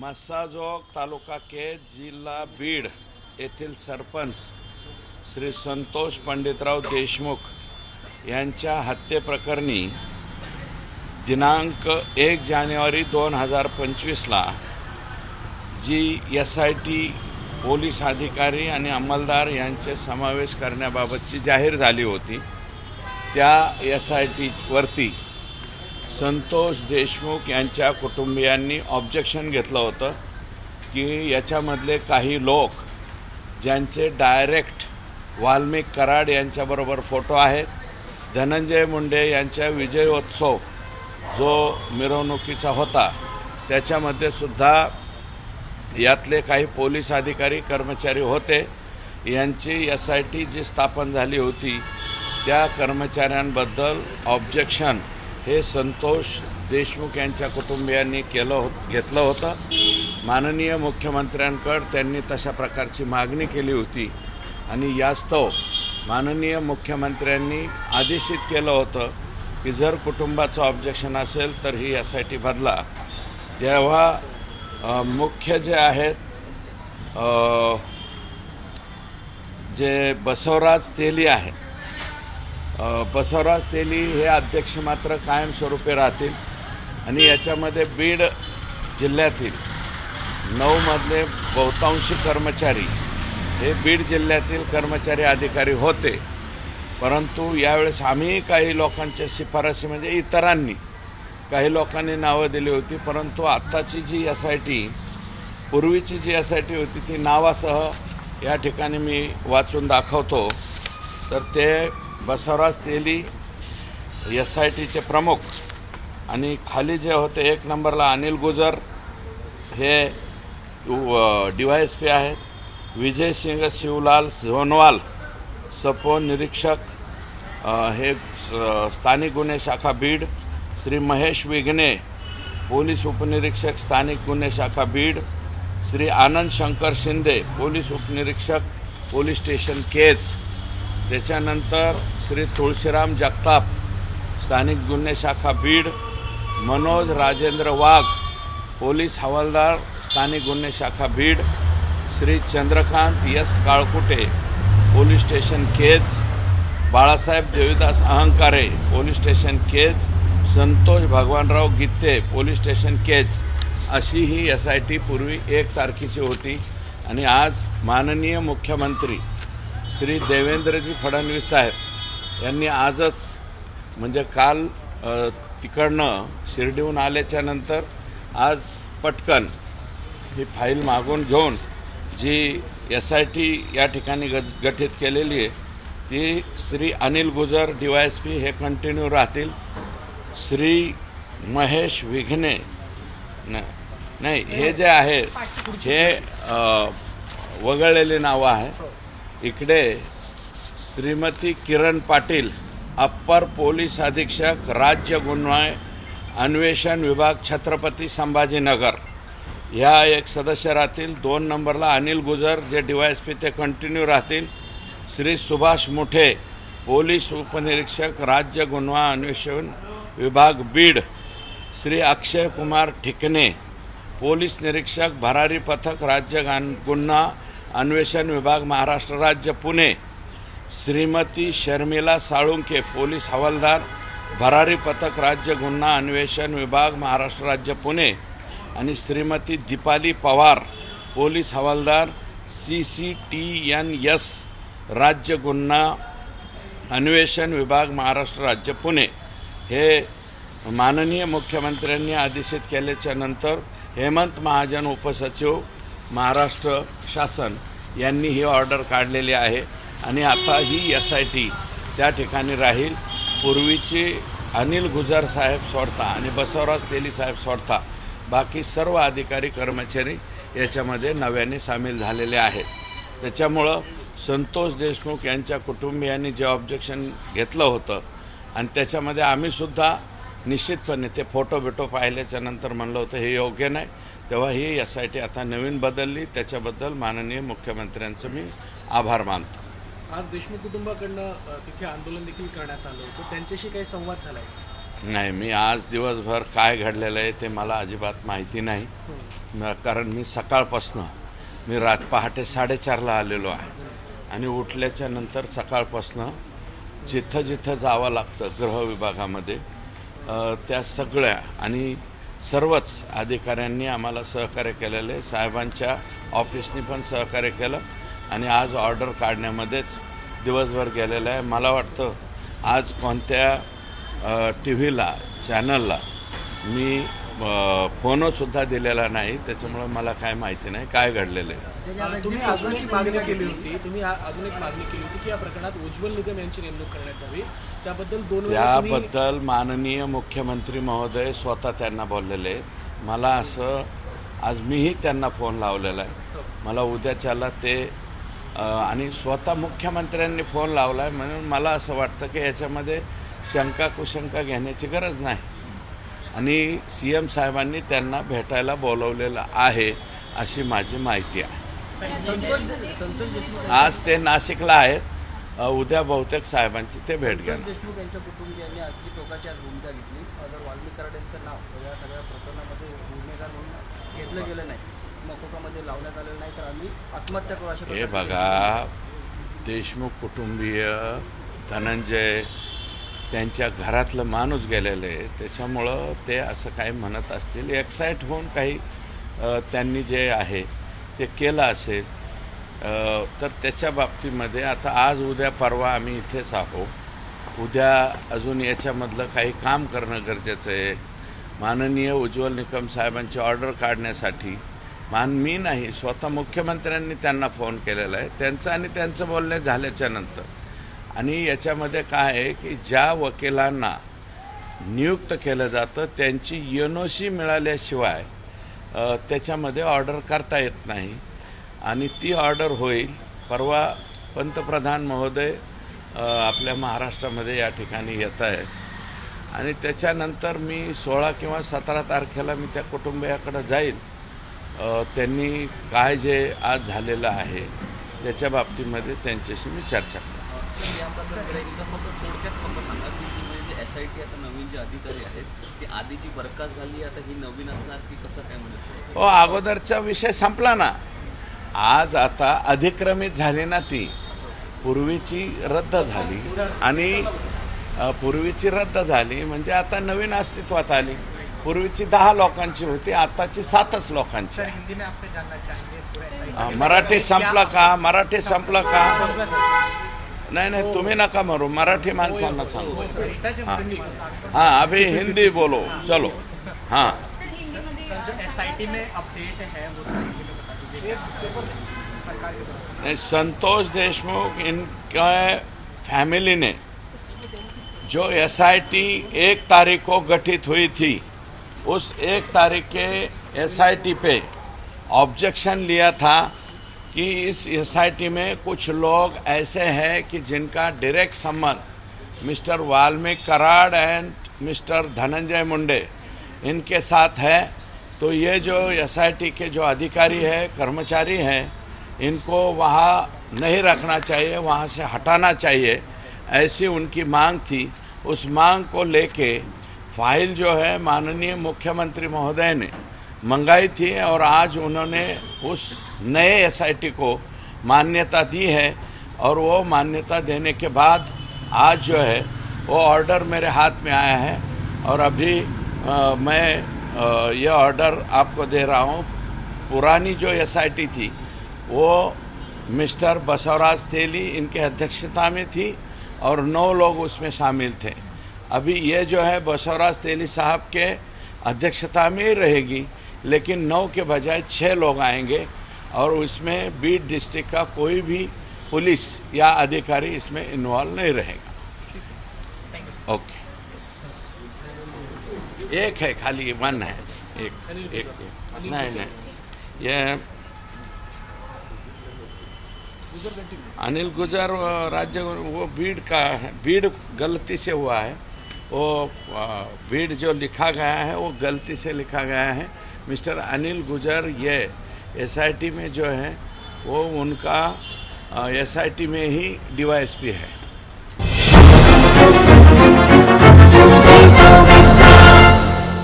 मस्साजोग तालुका केज जिल्हा बीड येथील सरपंच श्री संतोष पंडितराव देशमुख यांच्या हत्येप्रकरणी दिनांक एक जानेवारी दोन हजार पंचवीसला G S I T police अधिकारी आणि अंमलदार यांचे समावेश करण्याबाबतची जाहीर झाली होती. त्या एस आय टीवरती संतोष देशमुख यांच्या कुटुंबियांनी ऑब्जेक्शन घेतलं होतं की याच्यामधले काही लोक ज्यांचे डायरेक्ट वाल्मिक कराड यांच्याबरोबर फोटो आहेत धनंजय मुंडे यांच्या विजयोत्सव जो मिरवणुकीचा होता त्याच्यामध्ये सुद्धा यातले काही पोलीस अधिकारी कर्मचारी होते. यांची एस आय टी जी स्थापन झाली होती त्या कर्मचाऱ्यांबद्दल ऑब्जेक्शन हे संतोष देशमुख यांच्या कुटुंबियांनी केलं हो घेतलं होतं. माननीय मुख्यमंत्र्यांकडं त्यांनी तशा प्रकारची मागणी केली होती. आणि यास्तव माननीय मुख्यमंत्र्यांनी आदेशित केलं होतं की जर कुटुंबाचं ऑब्जेक्शन असेल तर ही एस आय टी बदला. जेव्हा मुख्य जे आहेत जे बसवराज तेली आहे बसवराज तेली हे अध्यक्ष मात्र कायमस्वरूपी राहतील आणि याच्यामध्ये बीड जिल्ह्यातील नऊमधले बहुतांशी कर्मचारी हे बीड जिल्ह्यातील कर्मचारी अधिकारी होते. परंतु यावेळेस आम्ही काही लोकांच्या शिफारसी म्हणजे इतरांनी काही लोकांनी नावं दिली होती परंतु आत्ताची जी एस आय टी पूर्वीची जी एस आय टी होती ती नावासह या ठिकाणी मी वाचून दाखवतो. तर ते बसवराज तेली एस आय टीचे प्रमुख. आणि खाली जे होते एक नंबरला अनिल गुजर हे डी वाय एस पी आहेत. विजय सिंग शिवलाल झोनवाल सपो निरीक्षक हे स- स्थानिक गुन्हे शाखा बीड श्री महेश विघ्ने पोलीस उपनिरीक्षक स्थानिक गुन्हे शाखा बीड श्री आनंद शंकर शिंदे पोलीस उपनिरीक्षक पोलीस स्टेशन केज. त्याच्यानंतर श्री तुळशीराम जगताप स्थानिक गुन्हे शाखा बीड मनोज राजेंद्र वाघ पोलीस हवालदार स्थानिक गुन्हे शाखा Beed Shri Chandrakant S Kalkute police station Kaij Balasaheb Devidas Ahankare police station Kaij Santosh Bhagwanrao Gitte police station Kaij अशी ही एस आय टी पूर्वी एक तारखेची होती. आणि आज माननीय मुख्यमंत्री श्री देवेंद्रजी फडणवीस साहेब यांनी आजच म्हणजे काल तिकडनं शिर्डीहून आल्याच्यानंतर आज पटकन ही फाईल मागून घेऊन जी एस आय टी या ठिकाणी गज गठीत केलेली आहे ती Shri Anil Gujar D Y S P हे कंटिन्यू राहतील. श्री महेश विघ्ने नाही हे जे आहे हे वगळलेले नावं आहे. इकडे श्रीमती किरण पाटील अप्पर पोलीस अधीक्षक राज्य गुन्हे अन्वेषण विभाग छत्रपती संभाजीनगर. ह्या एक सदस्य राहतील. दोन नंबरला अनिल गुजर जे डी वाय एस पी ते कंटिन्यू राहतील. श्री सुभाष मुठे पोलीस उपनिरीक्षक राज्य गुन्हा अन्वेषण विभाग बीड. श्री अक्षय कुमार ठिकणे पोलीस निरीक्षक भरारी पथक राज्य गान गुन्हा अन्वेषण विभाग महाराष्ट्र राज्य पुणे. श्रीमती शर्मिला साळुंके पोलीस हवालदार. भरारी पथक राज्य गुन्हा अन्वेषण विभाग महाराष्ट्र राज्य पुणे. आणि श्रीमती दीपाली पवार पोलीस हवालदार. C C T N S राज्य गुन्हा अन्वेषण विभाग महाराष्ट्र राज्य पुणे. हे माननीय मुख्यमंत्र्यांनी आदेशित केल्याच्यानंतर हेमंत महाजन उपसचिव महाराष्ट्र शासन यांनी ही ऑर्डर काढलेली आहे आणि आता ही एस आय टी त्या ठिकाणी राहील. पूर्वीची अनिल गुजर साहेब सोडता आणि बसवराज तेली साहेब सोडता बाकी सर्व अधिकारी कर्मचारी याच्यामध्ये नव्याने सामील झालेले आहेत. त्याच्यामुळं संतोष देशमुख यांच्या कुटुंबियांनी जे ऑब्जेक्शन घेतलं होतं आणि त्याच्यामध्ये आम्हीसुद्धा निश्चितपणे ते फोटो बिटो पाहिल्याच्या नंतर म्हणलं होतं हे योग्य नाही. तेव्हा ही एस आय टी आता नवीन बदलली. त्याच्याबद्दल माननीय मुख्यमंत्र्यांचं मी आभार मानतो. आज देशमुख कुटुंबाकडनं तिथे आंदोलन देखील करण्यात आलं होतं. त्यांच्याशी काही संवाद झालाय नाही मी आज दिवसभर काय घडलेलं आहे ते मला अजिबात माहिती नाही. कारण मी सकाळपासनं मी रात पहाटे साडेचारला आलेलो आहे. आणि उठल्याच्या नंतर सकाळपासनं जिथं जिथं जावं लागतं गृह विभागामध्ये त्या सगळ्या आणि सर्वच अधिकाऱ्यांनी आम्हाला सहकार्य केलेलं आहे साहेबांच्या ऑफिसनी पण सहकार्य केलं आणि आज ऑर्डर काढण्यामध्येच दिवसभर गेलेलं आहे. मला वाटतं आज कोणत्या टी व्हीला चॅनलला मी फोनसुद्धा दिलेला नाही त्याच्यामुळं मला काय माहिती नाही काय घडलेलं आहे. तुम्ही अजून एक मागणी केली होती तुम्ही अजून एक मागणी केली होती की या प्रकरणात उज्ज्वल निगम यांची नेमणूक करण्यात यावी. त्याबद्दल दोन त्याबद्दल माननीय मुख्यमंत्री महोदय स्वतः त्यांना बोललेले आहेत. मला असं आज मीही त्यांना फोन लावलेला आहे. मला उद्याच्याला ते आणि स्वतः मुख्यमंत्र्यांनी फोन लावला आहे म्हणून मला असं वाटतं की याच्यामध्ये शंका कुशंका घेण्याची गरज नाही. आणि सी एम साहेबांनी त्यांना भेटायला बोलवलेलं आहे अशी माझी माहिती आहे. आज ते नाशिकला आहेत. उद्या बहुतेक साहेबांची ते भेट घेणार. देशमुख यांच्या कुटुंबियांनी आजची टोकाची आज भूमिका घेतली. जर वाल्मिक कराडेंचं नाव या सगळ्या प्रकरणामध्ये गुन्हेगार म्हणून घेतलं गेलं नाही मकोकामध्ये लावण्यात आलेलं नाही तर आम्ही आत्महत्या करू अशा हे बघा देशमुख कुटुंबीय धनंजय त्यांच्या घरातलं माणूस गेलेलं आहे. त्याच्यामुळं ते असं काही म्हणत असतील. एक्साईट होऊन काही त्यांनी जे आहे ते केलं असेल तर त्याच्या बाबतीमध्ये आता आज उद्या परवा आम्ही इथेच आहोत. उद्या अजून याच्यामधलं काही काम करणं गरजेचं आहे. माननीय उज्ज्वल निकम साहेबांची ऑर्डर काढण्यासाठी मान मी नाही स्वतः मुख्यमंत्र्यांनी त्यांना फोन केलेला आहे. त्यांचं आणि त्यांचं बोलणे झाल्याच्यानंतर. आणि याच्यामध्ये काय आहे की ज्या वकिलांना नियुक्त केलं जातं त्यांची एनओसी मिळाल्याशिवाय त्याच्यामध्ये ऑर्डर करता येत नाही. आणि ती ऑर्डर होईल परवा पंतप्रधान महोदय आपल्या महाराष्ट्रामध्ये या ठिकाणी येत आहेत. आणि त्याच्यानंतर मी सोळा किंवा सतरा तारखेला मी त्या कुटुंबियाकडं जाईल. त्यांनी काय जे आज झालेलं आहे त्याच्या बाबतीमध्ये त्यांच्याशी मी चर्चा करेन जी म्हणजे एस आय टी आता नवीन जे अधिकारी आहेत ती आधी जी बरखास्त झाली आता ही नवीन असणार की कसं काय म्हणजे हो अगोदरचा विषय संपला ना आज आता अधिक्रमित झाली ना ती पूर्वीची रद्द झाली आणि पूर्वीची रद्द झाली म्हणजे आता नवीन अस्तित्वात आली पूर्वीची दहा लोकांची होती आताची सातच लोकांची मराठी संपलं का मराठी संपलं का नाही नाही तुम्ही नका मारू. मराठी माणसांना सांगू. हाँ हाँ अभी हिंदी बोलो. चलो. हाँ. है संतोष देशमुख इनके फैमिली ने जो एसआईटी एक तारीख को गठित हुई थी उस एक तारीख के एसआईटी पे ऑब्जेक्शन लिया था कि इस एसआईटी में कुछ लोग ऐसे हैं कि जिनका डायरेक्ट संबंध mister Valmiki Karad and mister Dhananjay Munde इनके साथ है तो ये जो एसआईटी के जो अधिकारी है, कर्मचारी हैं, इनको वहाँ नहीं रखना चाहिए, वहाँ से हटाना चाहिए। ऐसी उनकी मांग थी। उस मांग को लेके फ़ाइल जो है माननीय मुख्यमंत्री महोदय ने मंगाई थी और आज उन्होंने उस नए एसआईटी को मान्यता दी है और वो मान्यता देने के बाद आज जो है वो ऑर्डर मेरे हाथ में आया है और अभी अ, मैं अ, ये ऑर्डर आपको दे रहा हूँ। पुरानी जो एसआईटी थी वो मिस्टर बसवराज तेली इनके अध्यक्षता में थी और नौ लोग उसमें शामिल थे। अभी ये जो है बसवराज तेली साहब के अध्यक्षता में ही रहेगी। लेकिन नौ के बजाय छः लोग आएँगे और उसमें बीट डिस्ट्रिक्ट का कोई भी पुलिस या अधिकारी इसमें इन्वॉल्व नहीं रहेगा। ओके एक है खाली वन है। एक, एक नहीं नहीं। ये अनिल गुजर राज्य वो भीड़ का है भीड़ गलती से हुआ है। वो भीड़ जो लिखा गया है वो गलती से लिखा गया है। मिस्टर अनिल गुजर ये एसआईटी में जो है वो उनका एसआईटी में ही डीवाईएसपी है।